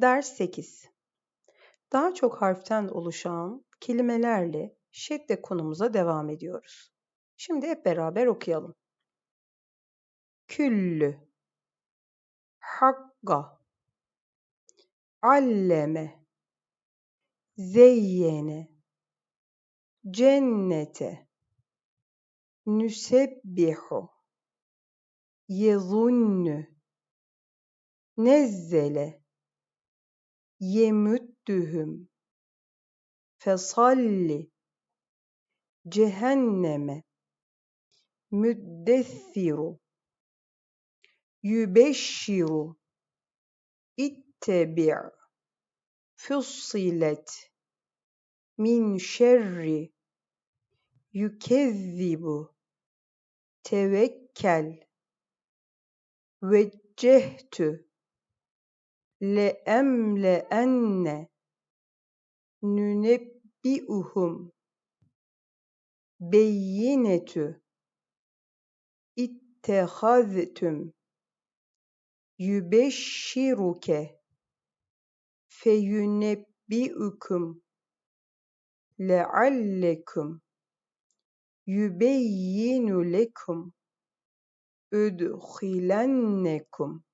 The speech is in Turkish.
Ders 8. Daha çok harften oluşan kelimelerle şekle konumuza devam ediyoruz. Şimdi hep beraber okuyalım. Küllü. Hakka. Alleme. Zeyyene. Cennete. Nüsebbihu. Yezunnu. Nezzele yemüddühüm fesalli cehenneme. Müddessiru yübeşşiru. İttebi' fussilet. Min şerri yükezzibu. Tevekkel veccehtu le'emle'enne nünebbi'uhum beyinetü ittehaztüm yübeşşiruke feyünebbi'ukum leallekum yübeyyinu lekum üdhilennekum